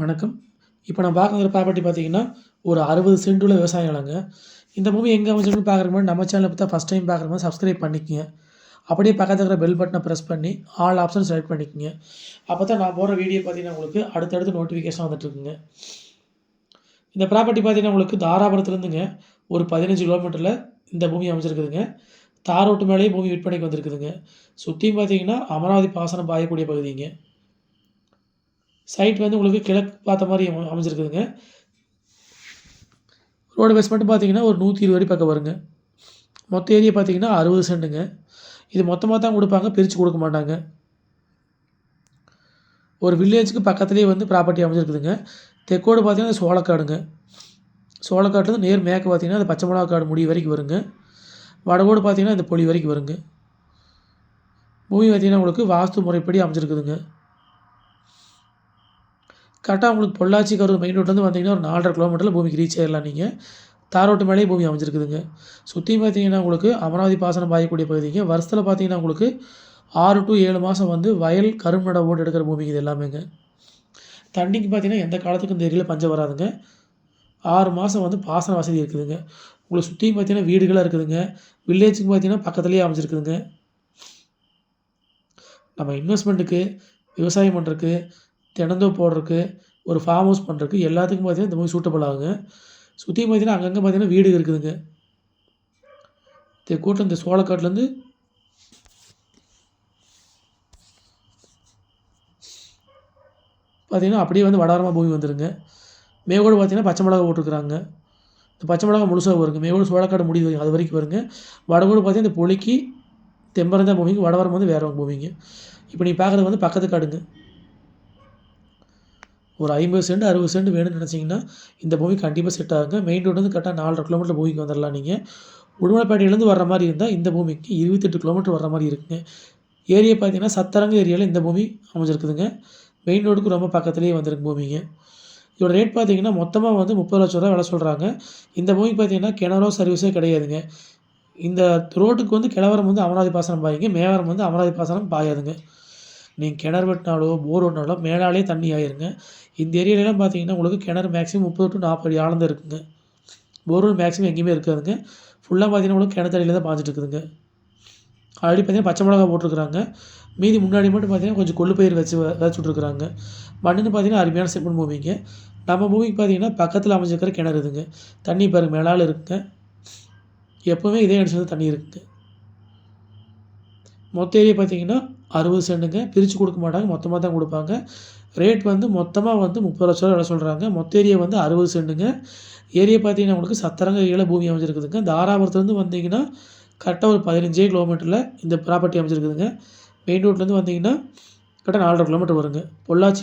வணக்கம். இப்போ நான் பார்க்குற ப்ராப்பர்ட்டி பார்த்தீங்கன்னா ஒரு அறுபது சென்டுள்ள விவசாய நிலங்க இந்த பூமி எங்கே அமைஞ்சிருக்குன்னு பார்க்குறக்கு முன்னாடி நம்ம சேனலை பார்த்தா ஃபஸ்ட் டைம் பார்க்குற மாதிரி சப்ஸ்கிரைப் பண்ணிக்கங்க. அப்படியே பக்கத்தில் இருக்கிற பெல் பட்டனை ப்ரெஸ் பண்ணி ஆல் ஆப்ஷன் செலக்ட் பண்ணிக்கோங்க. அப்போ தான் நான் போகிற வீடியோ பார்த்தீங்கன்னா உங்களுக்கு அடுத்தடுத்து நோட்டிஃபிகேஷன் வந்துட்டுருக்குங்க இந்த ப்ராப்பர்ட்டி பார்த்தீங்கன்னா உங்களுக்கு தாராபுரத்துலேருந்துங்க ஒரு பதினஞ்சு கிலோமீட்டரில் இந்த பூமி அமைஞ்சிருக்குதுங்க. தார் ரோட்டு மேலேயே பூமி விற்பனைக்கு வந்திருக்குதுங்க. சுற்றியும் பார்த்தீங்கன்னா அமராவதி பாசனம் பாயக்கூடிய பகுதிங்க. சைட் வந்து உங்களுக்கு கிழக்கு பார்த்த மாதிரி அமைஞ்சிருக்குதுங்க. ரோடு பேஸ் மட்டும் பார்த்தீங்கன்னா ஒரு நூற்றி இருபது அடி பக்கம் வருங்க. மொத்த ஏரியா பார்த்தீங்கன்னா அறுபது சென்ட்டுங்க இது மொத்தமாக தான் கொடுப்பாங்க பிரித்து கொடுக்க மாட்டாங்க. ஒரு வில்லேஜுக்கு பக்கத்துலேயே வந்து ப்ராப்பர்ட்டி அமைஞ்சிருக்குதுங்க. தெக்கோடு பார்த்தீங்கன்னா சோளக்காடுங்க. சோளக்காட்டுலேருந்து நேர் மேற்கு பார்த்தீங்கன்னா அந்த பச்சை மிளகா காடு முடி வரைக்கும் வருங்க. வடகோடு பார்த்தீங்கன்னா இந்த பொலி வரைக்கும் வருங்க. பூமி பார்த்தீங்கன்னா உங்களுக்கு வாஸ்து முறைப்படி அமைஞ்சிருக்குதுங்க. கரெக்டாக உங்களுக்கு பொள்ளாச்சி கரூர் மெயின் ரோட்லேருந்து வந்தீங்கன்னா ஒரு நாலரை கிலோமீட்டரில் பூமிக்கு ரீச் ஆயிடலாம் நீங்கள் தார் ரோட்டு மேலேயே பூமி அமைஞ்சிருக்குதுங்க. சுற்றி பார்த்தீங்கன்னா உங்களுக்கு அமராவதி பாசனம் பாயக்கூடிய பகுதிங்க. வருஷத்தில் பார்த்தீங்கன்னா உங்களுக்கு ஆறு டு ஏழு மாதம் வந்து வயல் கரும்பு ஓட்டு எடுக்கிற பூமிக்கு இது எல்லாமேங்க. தண்ணிக்கு பார்த்தீங்கன்னா எந்த காலத்துக்கும் இந்த ஏரியில் பஞ்சம் வராதுங்க. ஆறு மாதம் வந்து பாசன வசதி இருக்குதுங்க. உங்களை சுற்றியும் பார்த்தீங்கன்னா வீடுகளாக இருக்குதுங்க. வில்லேஜுக்கு பார்த்தீங்கன்னா பக்கத்துலேயே அமைஞ்சிருக்குதுங்க. நம்ம இன்வெஸ்ட்மெண்ட்டுக்கு விவசாயம் பண்ணுறதுக்கு தினந்தோப்பு போடுறதுக்கு ஒரு ஃபார்ம் ஹவுஸ் பண்ணுறதுக்கு எல்லாத்துக்கும் பார்த்தீங்கன்னா இந்த மூவி சூட்டபிள் ஆகுங்க. சுற்றியும் பார்த்தீங்கன்னா அங்கங்கே பார்த்தீங்கன்னா வீடு இருக்குதுங்க. இந்த கூட்டம் இந்த சோளக்காட்டிலேருந்து பார்த்தீங்கன்னா அப்படியே வந்து வடாரமாக பூமி வந்துடுங்க மேகோடு பார்த்தீங்கன்னா பச்சை மிளகா போட்டிருக்குறாங்க. இந்த பச்சை மிளகா முழுசாக வருங்க. மேகோடு சோளக்காடு முடிவு அது வரைக்கும் வருங்க. வடகோடு பார்த்தீங்கன்னா இந்த பொலிக்கு தெம்பரந்தா பூமிங்க வடவரம் வந்து வேற பூமிங்க. இப்போ நீங்கள் பார்க்குறது வந்து பக்கத்து காடுங்க. ஒரு ஐம்பது சென்ட் அறுபது சென்ட் வேணும்னு நினச்சிங்கன்னா இந்த பூமி கண்டிப்பாக செட் ஆகுங்க. மெயின் ரோட்லேருந்து கரெக்டாக நாலரை கிலோமீட்டர் பூமிக்கு வந்துடலாம் நீங்கள் உடுமலைப்பேட்டையிலேருந்து வர்ற மாதிரி இருந்தால் இந்த பூமிக்கு இருபத்தெட்டு கிலோமீட்டர் வர்ற மாதிரி இருக்குங்க. ஏரியா பார்த்தீங்கன்னா சத்தரங்க ஏரியாவில் இந்த பூமி அமைஞ்சிருக்குதுங்க. மெயின் ரோடுக்கு ரொம்ப பக்கத்துலேயே வந்திருக்கு பூமிங்க. இதோட ரேட் பார்த்தீங்கன்னா மொத்தமாக வந்து முப்பது லட்ச ரூபா விலை சொல்கிறாங்க இந்த பூமி பார்த்தீங்கன்னா கிணறோ சர்வீஸே கிடையாதுங்க. இந்த ரோட்டுக்கு வந்து கிழவரம் வந்து அமராவதி பாசனம் பாயுங்க. மேவரம் வந்து அமராவதி பாசனம் பாயாதுங்க. நீங்கள் கிணறு வெட்டினாலோ போர் வெட்டினாலோ மேலாலே தண்ணி ஆயிருங்க. இந்த ஏரியாலலாம் பார்த்தீங்கன்னா உங்களுக்கு கிணறு மேக்ஸிமம் முப்பது டு நாற்பது அடி இருக்குங்க. போர்வெல் மேக்ஸிமம் எங்கேயுமே இருக்காதுங்க. ஃபுல்லாக பார்த்தீங்கன்னா உங்களுக்கு கிணத்தடியில் தான் பாஞ்சிட்டு இருக்குதுங்க. ஆல்ரெடி பார்த்தீங்கன்னா பச்சை மிளகா போட்டிருக்குறாங்க. மீதி முன்னாடி மட்டும் பார்த்தீங்கன்னா கொஞ்சம் கொள்ளு பயிர் வச்சு வச்சுட்ருக்குறாங்க மண்ணுன்னு பார்த்தீங்கன்னா அருமையான செம்மண் பூமிங்க நம்ம பூமிக்கு பார்த்தீங்கன்னா பக்கத்தில் அமைஞ்சிருக்கிற கிணறு இதுங்க. தண்ணி பாருங்க மேலால் இருக்குங்க. எப்போவுமே இதே அடிச்சு தண்ணி இருக்குங்க. மொத்த ஏரியா பார்த்தீங்கன்னா அறுபது சென்ட்டுங்க. பிரித்து கொடுக்க மாட்டாங்க. மொத்தமாக தான் கொடுப்பாங்க. ரேட் வந்து மொத்தமாக வந்து முப்பது லட்ச ரூபா விட சொல்கிறாங்க மொத்த ஏரியா வந்து அறுபது சென்ட்டுங்க. ஏரியா பார்த்தீங்கன்னா உங்களுக்கு சத்தரங்க ஏரியாவில் பூமி அமைஞ்சிருக்குதுங்க. தாராபுரத்துலேருந்து வந்தீங்கன்னா கரெக்டாக ஒரு பதினஞ்சே கிலோமீட்டரில் இந்த ப்ராப்பர்ட்டி அமைஞ்சிருக்குதுங்க. மெயின் ரோட்லேருந்து வந்தீங்கன்னா கரெக்டாக நாலரை கிலோமீட்டர் வருங்க. பொள்ளாச்சி